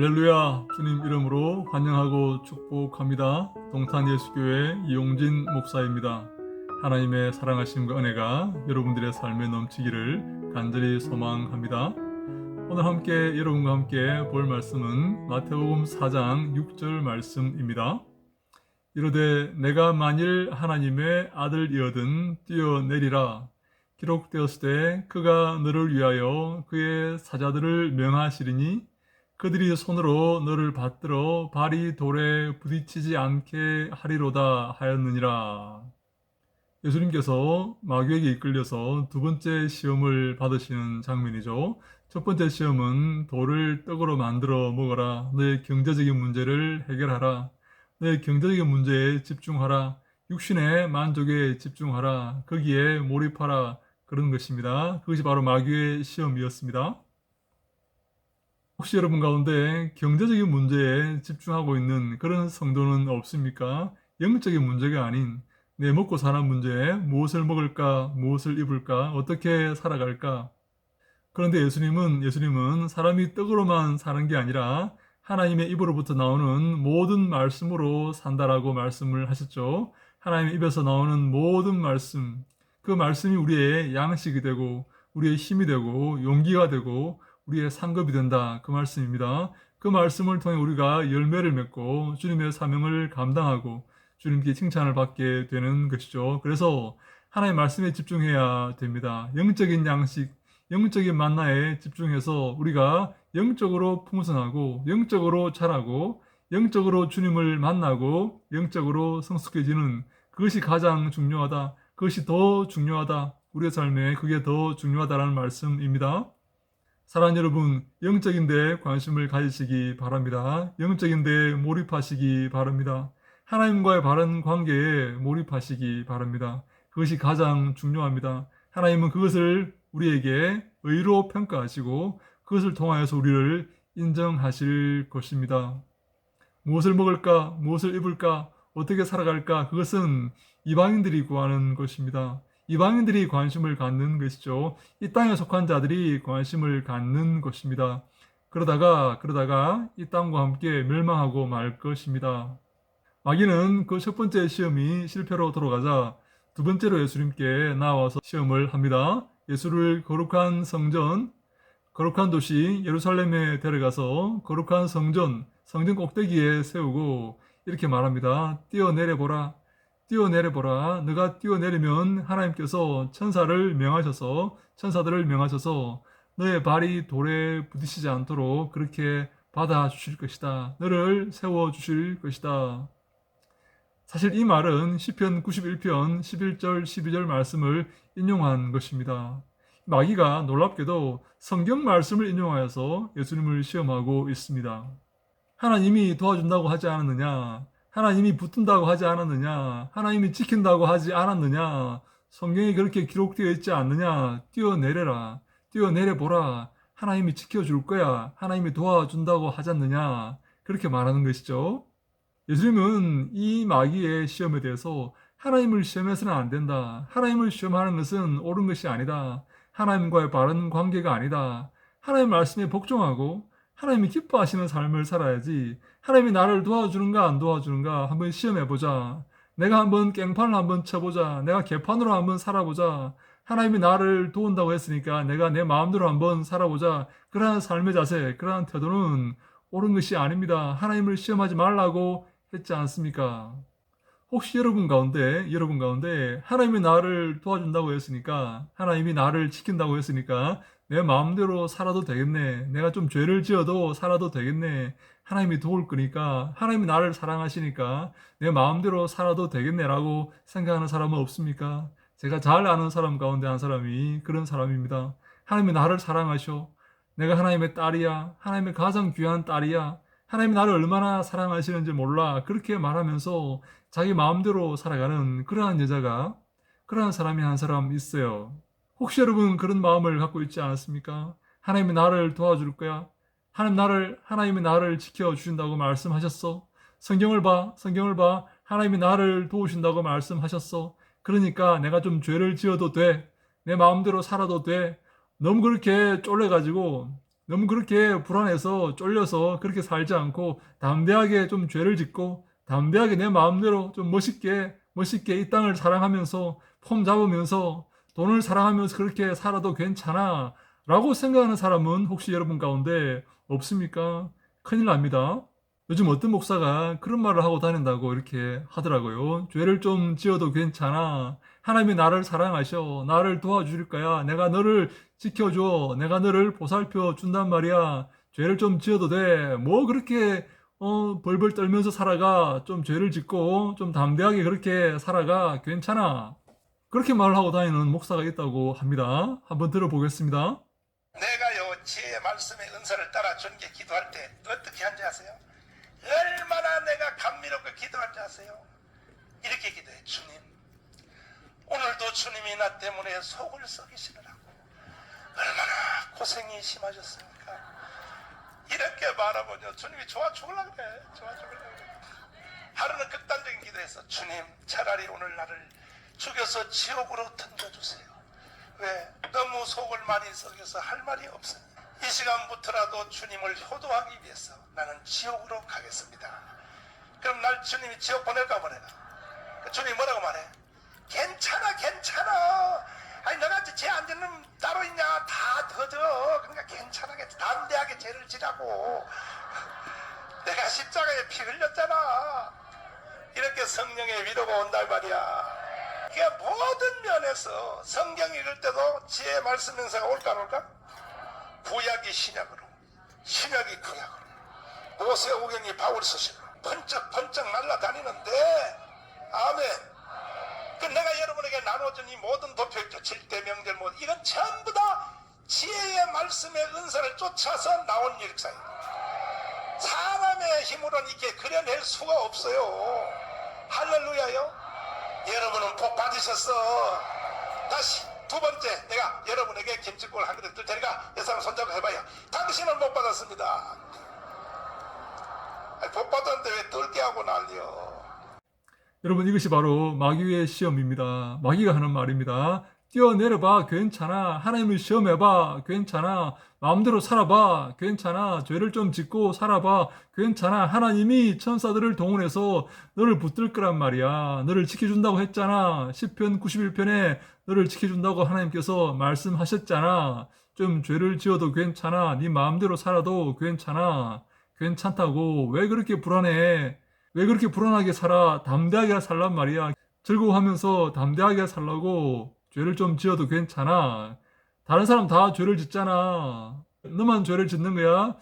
할렐루야 주님 이름으로 환영하고 축복합니다. 동탄 예수교회 이용진 목사입니다. 하나님의 사랑하심과 은혜가 여러분들의 삶에 넘치기를 간절히 소망합니다. 오늘 함께 여러분과 함께 볼 말씀은 마태복음 4장 6절 말씀입니다. 이르되 내가 만일 하나님의 아들이어든 뛰어내리라 기록되었을 때 그가 너를 위하여 그의 사자들을 명하시리니 그들이 손으로 너를 받들어 발이 돌에 부딪히지 않게 하리로다 하였느니라. 예수님께서 마귀에게 이끌려서 두 번째 시험을 받으시는 장면이죠. 첫 번째 시험은 돌을 떡으로 만들어 먹어라. 너의 경제적인 문제를 해결하라. 너의 경제적인 문제에 집중하라. 육신의 만족에 집중하라. 거기에 몰입하라. 그런 것입니다. 그것이 바로 마귀의 시험이었습니다. 혹시 여러분 가운데 경제적인 문제에 집중하고 있는 그런 성도는 없습니까? 영적인 문제가 아닌 내 먹고 사는 문제에 무엇을 먹을까, 무엇을 입을까, 어떻게 살아갈까? 그런데 예수님은 예수님은 사람이 떡으로만 사는 게 아니라 하나님의 입으로부터 나오는 모든 말씀으로 산다라고 말씀을 하셨죠. 하나님의 입에서 나오는 모든 말씀, 그 말씀이 우리의 양식이 되고 우리의 힘이 되고 용기가 되고 우리의 상급이 된다. 그 말씀입니다. 그 말씀을 통해 우리가 열매를 맺고 주님의 사명을 감당하고 주님께 칭찬을 받게 되는 것이죠. 그래서 하나님의 말씀에 집중해야 됩니다. 영적인 양식, 영적인 만나에 집중해서 우리가 영적으로 풍성하고 영적으로 자라고 영적으로 주님을 만나고 영적으로 성숙해지는 그것이 가장 중요하다. 그것이 더 중요하다. 우리의 삶에 그게 더 중요하다라는 말씀입니다. 사랑하는 여러분, 영적인데 관심을 가지시기 바랍니다. 영적인데 몰입하시기 바랍니다. 하나님과의 바른 관계에 몰입하시기 바랍니다. 그것이 가장 중요합니다. 하나님은 그것을 우리에게 의로 평가하시고 그것을 통하여서 우리를 인정하실 것입니다. 무엇을 먹을까? 무엇을 입을까? 어떻게 살아갈까? 그것은 이방인들이 구하는 것입니다. 이방인들이 관심을 갖는 것이죠. 이 땅에 속한 자들이 관심을 갖는 것입니다. 그러다가 그러다가 이 땅과 함께 멸망하고 말 것입니다. 마귀는 그 첫 번째 시험이 실패로 돌아가자 두 번째로 예수님께 나와서 시험을 합니다. 예수를 거룩한 성전, 거룩한 도시 예루살렘에 데려가서 거룩한 성전, 성전 꼭대기에 세우고 이렇게 말합니다. 뛰어내려 보라. 뛰어내려 보라. 너가 뛰어내리면 하나님께서 천사를 명하셔서 천사들을 명하셔서 너의 발이 돌에 부딪히지 않도록 그렇게 받아 주실 것이다. 너를 세워 주실 것이다. 사실 이 말은 시편 91편 11절 12절 말씀을 인용한 것입니다. 마귀가 놀랍게도 성경 말씀을 인용하여서 예수님을 시험하고 있습니다. 하나님이 도와준다고 하지 않았느냐? 하나님이 붙든다고 하지 않았느냐? 하나님이 지킨다고 하지 않았느냐? 성경에 그렇게 기록되어 있지 않느냐? 뛰어내려라. 뛰어내려 보라. 하나님이 지켜줄 거야. 하나님이 도와준다고 하지 않느냐? 그렇게 말하는 것이죠. 예수님은 이 마귀의 시험에 대해서 하나님을 시험해서는 안 된다. 하나님을 시험하는 것은 옳은 것이 아니다. 하나님과의 바른 관계가 아니다. 하나님 말씀에 복종하고 하나님이 기뻐하시는 삶을 살아야지. 하나님이 나를 도와주는가 안 도와주는가 한번 시험해 보자. 내가 한번 깽판을 한번 쳐보자. 내가 개판으로 한번 살아보자. 하나님이 나를 도운다고 했으니까 내가 내 마음대로 한번 살아보자. 그러한 삶의 자세, 그러한 태도는 옳은 것이 아닙니다. 하나님을 시험하지 말라고 했지 않습니까? 혹시 여러분 가운데, 여러분 가운데 하나님이 나를 도와준다고 했으니까, 하나님이 나를 지킨다고 했으니까 내 마음대로 살아도 되겠네. 내가 좀 죄를 지어도 살아도 되겠네. 하나님이 도울 거니까, 하나님이 나를 사랑하시니까 내 마음대로 살아도 되겠네라고 생각하는 사람은 없습니까? 제가 잘 아는 사람 가운데 한 사람이 그런 사람입니다. 하나님이 나를 사랑하셔. 내가 하나님의 딸이야. 하나님의 가장 귀한 딸이야. 하나님이 나를 얼마나 사랑하시는지 몰라. 그렇게 말하면서 자기 마음대로 살아가는 그러한 여자가, 그러한 사람이 한 사람 있어요. 혹시 여러분 그런 마음을 갖고 있지 않았습니까? 하나님이 나를 도와줄 거야. 하나님 나를, 하나님이 나를 지켜 주신다고 말씀하셨어. 성경을 봐. 성경을 봐. 하나님이 나를 도우신다고 말씀하셨어. 그러니까 내가 좀 죄를 지어도 돼. 내 마음대로 살아도 돼. 너무 그렇게 쫄래 가지고 너무 그렇게 불안해서 쫄려서 그렇게 살지 않고 담대하게 좀 죄를 짓고 담대하게 내 마음대로 좀 멋있게 멋있게 이 땅을 사랑하면서 폼 잡으면서 돈을 사랑하면서 그렇게 살아도 괜찮아 라고 생각하는 사람은 혹시 여러분 가운데 없습니까? 큰일 납니다. 요즘 어떤 목사가 그런 말을 하고 다닌다고 이렇게 하더라고요. 죄를 좀 지어도 괜찮아. 하나님이 나를 사랑하셔. 나를 도와줄 거야. 내가 너를 지켜줘. 내가 너를 보살펴 준단 말이야. 죄를 좀 지어도 돼. 뭐 그렇게 어, 벌벌 떨면서 살아가. 좀 죄를 짓고 좀 담대하게 그렇게 살아가. 괜찮아. 그렇게 말을 하고 다니는 목사가 있다고 합니다. 한번 들어보겠습니다. 내가 요 지혜의 말씀의 은사를 따라 주님께 기도할 때 어떻게 한지 아세요? 얼마나 내가 감미롭게 기도한지 아세요? 이렇게 기도해 주님 오늘도 주님이 나 때문에 속을 썩이시느라고 얼마나 고생이 심하셨습니까? 이렇게 말하면요 주님이 좋아 죽을라 그래 좋아 죽을라 그래 하루는 극단적인 기도해서 주님 차라리 오늘 나를 죽여서 지옥으로 던져주세요 왜? 너무 속을 많이 썩여서 할 말이 없어요. 이 시간부터라도 주님을 효도하기 위해서 나는 지옥으로 가겠습니다. 그럼 날 주님이 지옥 보낼까 보내나? 그 주님이 뭐라고 말해? 괜찮아, 괜찮아. 아니, 너가 죄안 짓는 따로 있냐? 다 더져. 그러니까 괜찮아, 괜찮아. 담대하게 죄를 지라고. 내가 십자가에 피 흘렸잖아. 이렇게 성령의 위로가 온단 말이야. 이게 모든 면에서 성경 읽을 때도 지혜 말씀 연사가 올까 안 올까? 구약이 신약으로, 신약이 구약으로, 모세 오경이 바울 서신으로 번쩍번쩍 날라다니는데 아멘. 그 내가 여러분에게 나눠준 이 모든 도표죠. 칠대 명절 뭐 이건 전부 다 지혜의 말씀의 은사를 쫓아서 나온 일사예요. 사람의 힘으로는 이게 그려낼 수가 없어요. 할렐루야요. 여러분은 복 받으셨어. 다시 두 번째 내가 여러분에게 김치국을 한 그릇 들 테니까 여사람 손잡고 해봐요. 당신은 못 받았습니다. 복 받았는데 왜 떨게 하고 난리요. 여러분 이것이 바로 마귀의 시험입니다. 마귀가 하는 말입니다. 뛰어내려봐 괜찮아 하나님을 시험해봐 괜찮아 마음대로 살아봐. 괜찮아. 죄를 좀 짓고 살아봐. 괜찮아. 하나님이 천사들을 동원해서 너를 붙들 거란 말이야. 너를 지켜준다고 했잖아. 10편 91편에 너를 지켜준다고 하나님께서 말씀하셨잖아. 좀 죄를 지어도 괜찮아. 네 마음대로 살아도 괜찮아. 괜찮다고. 왜 그렇게 불안해? 왜 그렇게 불안하게 살아? 담대하게 살란 말이야. 즐거워하면서 담대하게 살라고. 죄를 좀 지어도 괜찮아. 다른 사람 다 죄를 짓잖아. 너만 죄를 짓는 거야?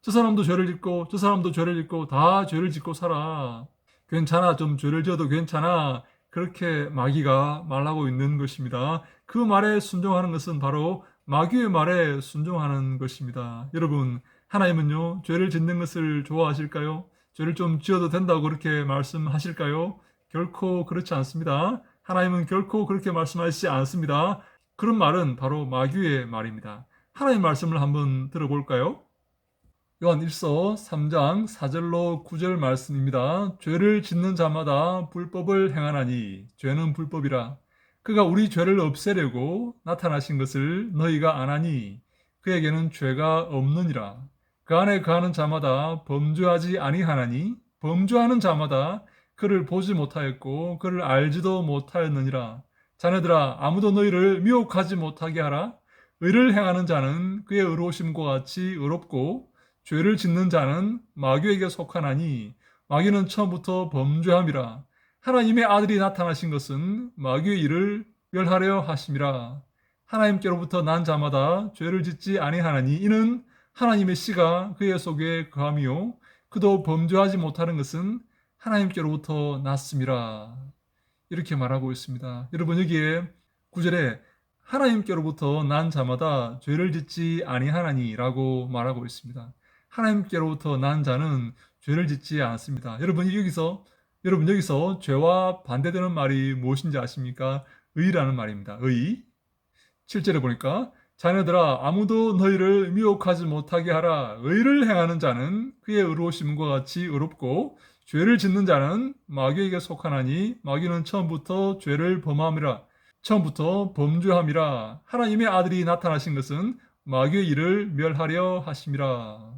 저 사람도 죄를 짓고, 저 사람도 죄를 짓고, 다 죄를 짓고 살아. 괜찮아. 좀 죄를 지어도 괜찮아. 그렇게 마귀가 말하고 있는 것입니다. 그 말에 순종하는 것은 바로 마귀의 말에 순종하는 것입니다. 여러분, 하나님은요, 죄를 짓는 것을 좋아하실까요? 죄를 좀 지어도 된다고 그렇게 말씀하실까요? 결코 그렇지 않습니다. 하나님은 결코 그렇게 말씀하시지 않습니다. 그런 말은 바로 마귀의 말입니다. 하나님 말씀을 한번 들어볼까요? 요한 1서 3장 4절로 9절 말씀입니다. 죄를 짓는 자마다 불법을 행하나니 죄는 불법이라. 그가 우리 죄를 없애려고 나타나신 것을 너희가 아나니 그에게는 죄가 없느니라. 그 안에 거하는 자마다 범죄하지 아니하나니 범죄하는 자마다 그를 보지 못하였고 그를 알지도 못하였느니라. 자네들아 아무도 너희를 미혹하지 못하게 하라. 의를 행하는 자는 그의 의로우심과 같이 의롭고 죄를 짓는 자는 마귀에게 속하나니 마귀는 처음부터 범죄함이라. 하나님의 아들이 나타나신 것은 마귀의 일을 멸하려 하심이라. 하나님께로부터 난 자마다 죄를 짓지 아니하나니 이는 하나님의 씨가 그의 속에 거함이요 그도 범죄하지 못하는 것은 하나님께로부터 났습니다. 이렇게 말하고 있습니다. 여러분 여기에 구절에 하나님께로부터 난 자마다 죄를 짓지 아니하나니라고 말하고 있습니다. 하나님께로부터 난 자는 죄를 짓지 않습니다. 여러분 여기서 여러분 여기서 죄와 반대되는 말이 무엇인지 아십니까? 의라는 말입니다. 의. 7절에 보니까 자녀들아 아무도 너희를 미혹하지 못하게 하라. 의를 행하는 자는 그의 의로우심과 같이 의롭고 죄를 짓는 자는 마귀에게 속하나니 마귀는 처음부터 죄를 범함이라 처음부터 범죄함이라 하나님의 아들이 나타나신 것은 마귀의 일을 멸하려 하심이라.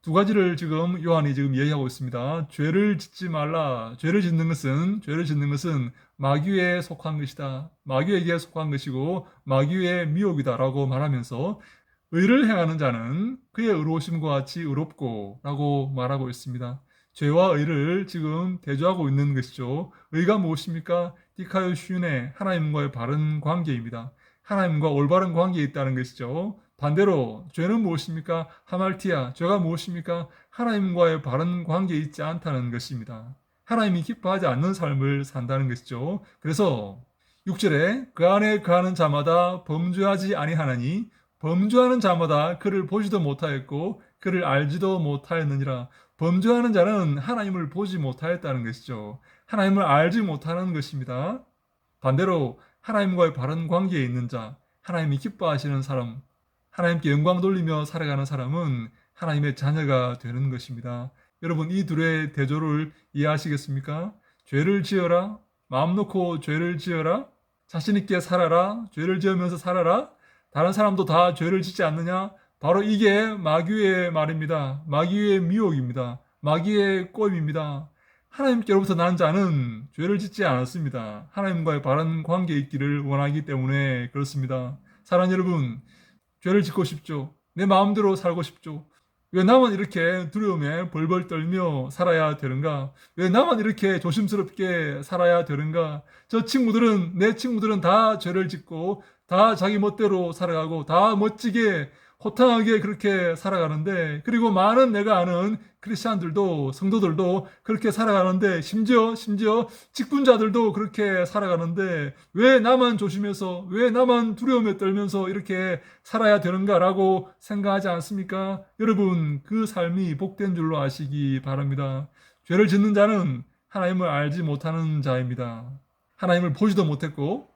두 가지를 지금 요한이 지금 얘기하고 있습니다. 죄를 짓지 말라. 죄를 짓는 것은 죄를 짓는 것은 마귀에 속한 것이다. 마귀에게 속한 것이고 마귀의 미혹이다라고 말하면서 의를 행하는 자는 그의 의로우심과 같이 의롭고라고 말하고 있습니다. 죄와 의를 지금 대조하고 있는 것이죠. 의가 무엇입니까? 디카요 슈네 하나님과의 바른 관계입니다. 하나님과 올바른 관계에 있다는 것이죠. 반대로 죄는 무엇입니까? 하말티아 죄가 무엇입니까? 하나님과의 바른 관계에 있지 않다는 것입니다. 하나님이 기뻐하지 않는 삶을 산다는 것이죠. 그래서 6절에 그 안에 거하는 자마다 범죄하지 아니하나니 범죄하는 자마다 그를 보지도 못하였고 그를 알지도 못하였느니라. 범죄하는 자는 하나님을 보지 못하였다는 것이죠. 하나님을 알지 못하는 것입니다. 반대로 하나님과의 바른 관계에 있는 자, 하나님이 기뻐하시는 사람, 하나님께 영광 돌리며 살아가는 사람은 하나님의 자녀가 되는 것입니다. 여러분 이 둘의 대조를 이해하시겠습니까? 죄를 지어라, 마음 놓고 죄를 지어라, 자신 있게 살아라, 죄를 지으면서 살아라. 다른 사람도 다 죄를 짓지 않느냐? 바로 이게 마귀의 말입니다. 마귀의 미혹입니다. 마귀의 꼬임입니다. 하나님께로부터 난 자는 죄를 짓지 않았습니다. 하나님과의 바른 관계에 있기를 원하기 때문에 그렇습니다. 사랑하는 여러분, 죄를 짓고 싶죠. 내 마음대로 살고 싶죠. 왜 나만 이렇게 두려움에 벌벌 떨며 살아야 되는가? 왜 나만 이렇게 조심스럽게 살아야 되는가? 저 친구들은, 내 친구들은 다 죄를 짓고, 다 자기 멋대로 살아가고, 다 멋지게, 호탕하게 그렇게 살아가는데, 그리고 많은 내가 아는 크리스찬들도, 성도들도 그렇게 살아가는데, 심지어, 심지어 직분자들도 그렇게 살아가는데, 왜 나만 조심해서, 왜 나만 두려움에 떨면서 이렇게 살아야 되는가라고 생각하지 않습니까? 여러분, 그 삶이 복된 줄로 아시기 바랍니다. 죄를 짓는 자는 하나님을 알지 못하는 자입니다. 하나님을 보지도 못했고,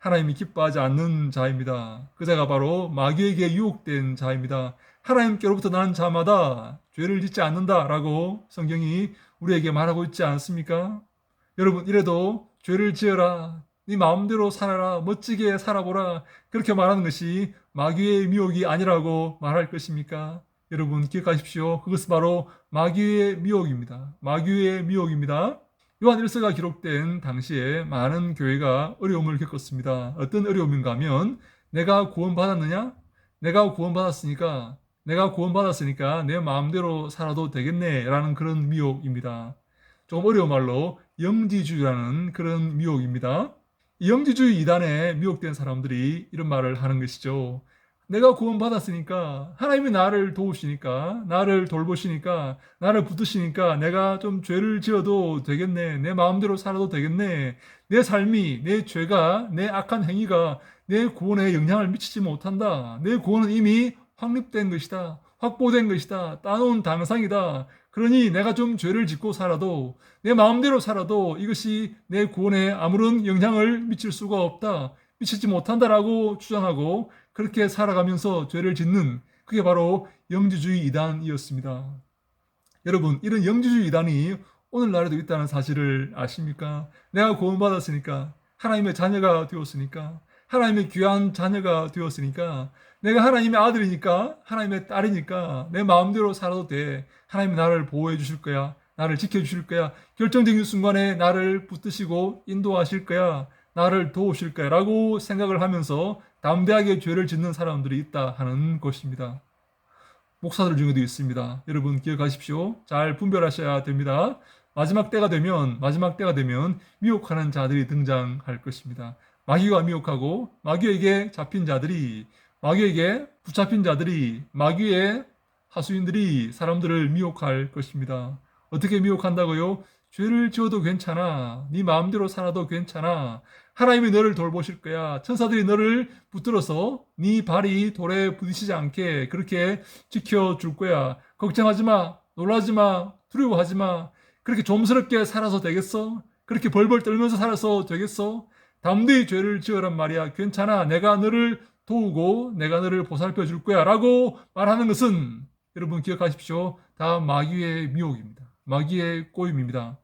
하나님이 기뻐하지 않는 자입니다. 그 자가 바로 마귀에게 유혹된 자입니다. 하나님께로부터 난 자마다 죄를 짓지 않는다라고 성경이 우리에게 말하고 있지 않습니까? 여러분, 이래도 죄를 지어라. 네 마음대로 살아라. 멋지게 살아보라. 그렇게 말하는 것이 마귀의 미혹이 아니라고 말할 것입니까? 여러분, 기억하십시오. 그것은 바로 마귀의 미혹입니다. 마귀의 미혹입니다. 요한 1서가 기록된 당시에 많은 교회가 어려움을 겪었습니다. 어떤 어려움인가 하면 내가 구원받았느냐? 내가 구원받았으니까 내가 구원받았으니까 내 마음대로 살아도 되겠네 라는 그런 미혹입니다. 조금 어려운 말로 영지주의라는 그런 미혹입니다. 이 영지주의 이단에 미혹된 사람들이 이런 말을 하는 것이죠. 내가 구원받았으니까 하나님이 나를 도우시니까 나를 돌보시니까 나를 붙드시니까 내가 좀 죄를 지어도 되겠네 내 마음대로 살아도 되겠네 내 삶이 내 죄가 내 악한 행위가 내 구원에 영향을 미치지 못한다. 내 구원은 이미 확립된 것이다 확보된 것이다 따놓은 당상이다. 그러니 내가 좀 죄를 짓고 살아도 내 마음대로 살아도 이것이 내 구원에 아무런 영향을 미칠 수가 없다. 미치지 못한다라고 주장하고 그렇게 살아가면서 죄를 짓는 그게 바로 영지주의 이단이었습니다. 여러분, 이런 영지주의 이단이 오늘날에도 있다는 사실을 아십니까? 내가 구원받았으니까, 하나님의 자녀가 되었으니까, 하나님의 귀한 자녀가 되었으니까, 내가 하나님의 아들이니까, 하나님의 딸이니까, 내 마음대로 살아도 돼. 하나님이 나를 보호해 주실 거야. 나를 지켜주실 거야. 결정적인 순간에 나를 붙드시고 인도하실 거야. 나를 도우실 거야. 라고 생각을 하면서 담대하게 죄를 짓는 사람들이 있다 하는 것입니다. 목사들 중에도 있습니다. 여러분 기억하십시오. 잘 분별하셔야 됩니다. 마지막 때가 되면 마지막 때가 되면 미혹하는 자들이 등장할 것입니다. 마귀가 미혹하고 마귀에게 잡힌 자들이 마귀에게 붙잡힌 자들이 마귀의 하수인들이 사람들을 미혹할 것입니다. 어떻게 미혹한다고요? 죄를 지어도 괜찮아. 네 마음대로 살아도 괜찮아. 하나님이 너를 돌보실 거야. 천사들이 너를 붙들어서 네 발이 돌에 부딪히지 않게 그렇게 지켜줄 거야. 걱정하지 마. 놀라지 마. 두려워하지 마. 그렇게 좀스럽게 살아서 되겠어? 그렇게 벌벌 떨면서 살아서 되겠어? 담대히 죄를 지어란 말이야. 괜찮아. 내가 너를 도우고 내가 너를 보살펴 줄 거야. 라고 말하는 것은 여러분 기억하십시오. 다 마귀의 미혹입니다. 마귀의 꼬임입니다.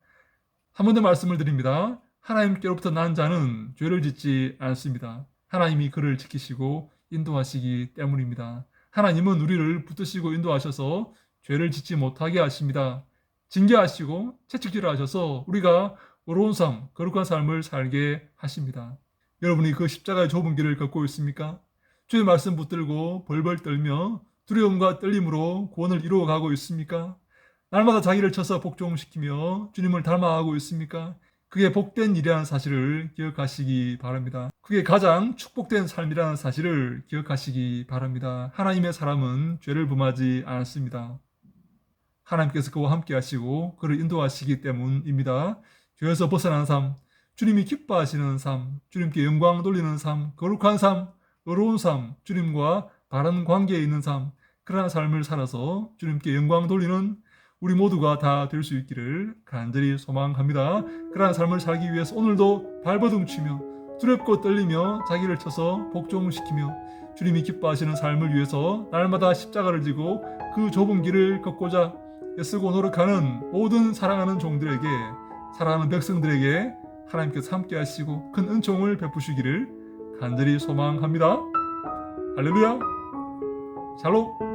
한 번 더 말씀을 드립니다. 하나님께로부터 난 자는 죄를 짓지 않습니다. 하나님이 그를 지키시고 인도하시기 때문입니다. 하나님은 우리를 붙드시고 인도하셔서 죄를 짓지 못하게 하십니다. 징계하시고 채찍질을 하셔서 우리가 어려운 삶, 거룩한 삶을 살게 하십니다. 여러분이 그 십자가의 좁은 길을 걷고 있습니까? 주의 말씀 붙들고 벌벌 떨며 두려움과 떨림으로 구원을 이루어가고 있습니까? 날마다 자기를 쳐서 복종시키며 주님을 닮아가고 있습니까? 그게 복된 일이라는 사실을 기억하시기 바랍니다. 그게 가장 축복된 삶이라는 사실을 기억하시기 바랍니다. 하나님의 사람은 죄를 범하지 않았습니다. 하나님께서 그와 함께 하시고 그를 인도하시기 때문입니다. 죄에서 벗어난 삶, 주님이 기뻐하시는 삶, 주님께 영광 돌리는 삶, 거룩한 삶, 어려운 삶, 주님과 바른 관계에 있는 삶, 그러한 삶을 살아서 주님께 영광 돌리는 우리 모두가 다 될 수 있기를 간절히 소망합니다. 그러한 삶을 살기 위해서 오늘도 발버둥치며 두렵고 떨리며 자기를 쳐서 복종시키며 주님이 기뻐하시는 삶을 위해서 날마다 십자가를 지고 그 좁은 길을 걷고자 애쓰고 노력하는 모든 사랑하는 종들에게 사랑하는 백성들에게 하나님께서 함께 하시고 큰 은총을 베푸시기를 간절히 소망합니다. 할렐루야. 샬롬.